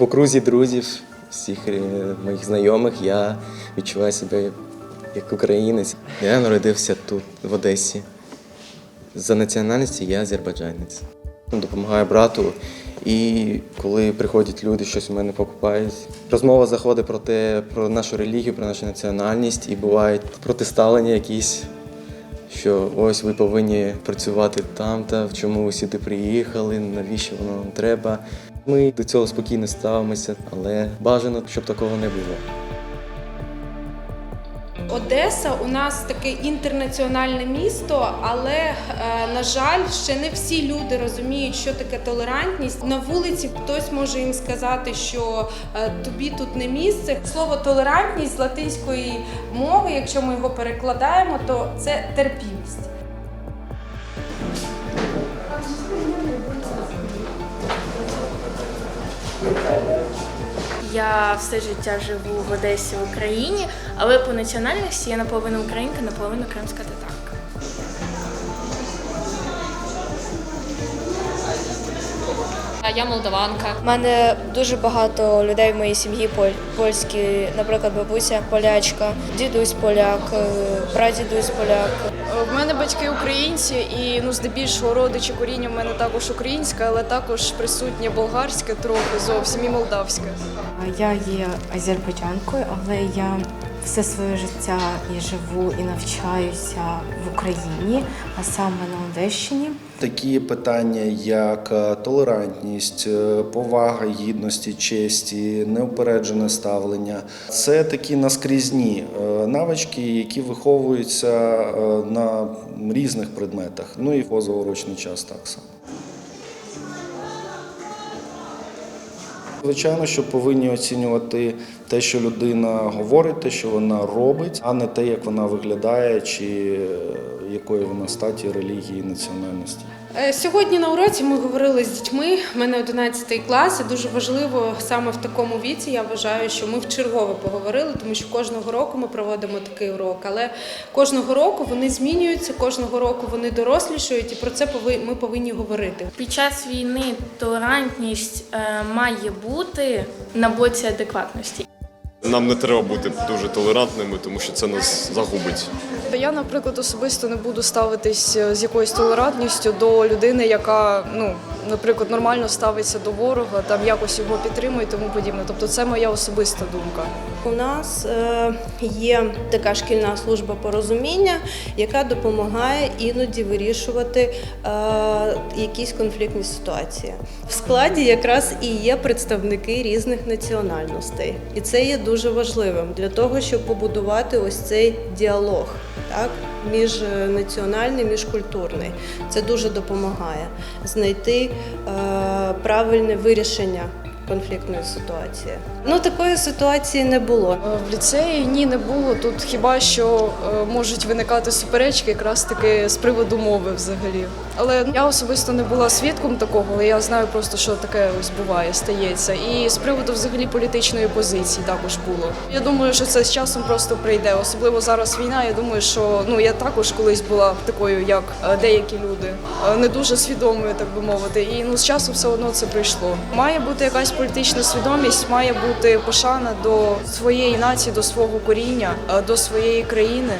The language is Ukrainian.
по крузі друзів, всіх е, моїх знайомих, я відчуваю себе як українець. Я народився тут, в Одесі. За національністю я азербайджанець. Допомагаю брату. І коли приходять люди, щось у мене покупають. Розмова заходить про те, про нашу релігію, про нашу національність, і бувають протиставлення якісь, що ось ви повинні працювати там та в чому ви сюди приїхали, навіщо воно вам треба. Ми до цього спокійно ставимося, але бажано, щоб такого не було. Одеса у нас таке інтернаціональне місто, але е, на жаль, ще не всі люди розуміють, що таке толерантність. На вулиці хтось може їм сказати, що е, тобі тут не місце. Слово толерантність з латинської мови, якщо ми його перекладаємо, то це терпімість. Я все життя живу в Одесі в Україні, але по національності я наполовину українка, наполовину кримська татарка. Я молдаванка. У мене дуже багато людей в моїй сім'ї польські, наприклад, бабуся полячка, дідусь поляк, е, прадідусь поляк. В мене батьки українці, і ну здебільшого родичі коріння в мене також українське, але також присутнє болгарське трохи зовсім і молдавське. Я є азербайджанкою, але я все своє життя і живу і навчаюся в Україні, а саме на Одещині. Такі питання, як е, толерантність, е, повага гідності, честі, неупереджене ставлення це такі наскрізні е, навички, які виховуються на різних предметах. Ну і позаурочний час так само. Звичайно, що повинні оцінювати те, що людина говорить, те, що вона робить, а не те, як вона виглядає, чи е, якої вона статі, релігії, національності. Е, Сьогодні на уроці ми говорили з дітьми. У мене 11 клас, і дуже важливо саме в такому віці. Я вважаю, що ми вчергове поговорили, тому що кожного року ми проводимо такий урок. Але кожного року вони змінюються, кожного року вони дорослішають, і про це ми повинні говорити. Під час війни толерантність е, має бути на боці адекватності. Нам не треба бути дуже толерантними, тому що це нас загубить. Я, наприклад, особисто не буду ставитись е, з якоюсь толерантністю до людини, яка, ну, наприклад, нормально ставиться до ворога, там якось його підтримує і тому подібне. Тобто це моя особиста думка. У нас е, є така шкільна служба порозуміння, яка допомагає іноді вирішувати е, якісь конфліктні ситуації. В складі якраз і є представники різних національностей, і це є дуже важливим для того, щоб побудувати ось цей діалог. Так, міжнаціональний, міжкультурний. Це дуже допомагає знайти е, правильне вирішення конфліктної ситуації. Ну такої ситуації не було. Е, В ліцеї ні, не було. Тут хіба що е, можуть виникати суперечки якраз таки з приводу мови взагалі. Але я особисто не була свідком такого, але я знаю просто, що таке ось буває, стається. І з приводу взагалі політичної позиції також було. Я думаю, що це з часом просто прийде. Особливо зараз війна. Я думаю, що ну я також колись була такою, як е, деякі люди, не дуже свідомою, так би мовити. І ну з часом все одно це прийшло. Має бути якась політична свідомість, має бути пошана до своєї нації, до свого коріння, е, до своєї країни.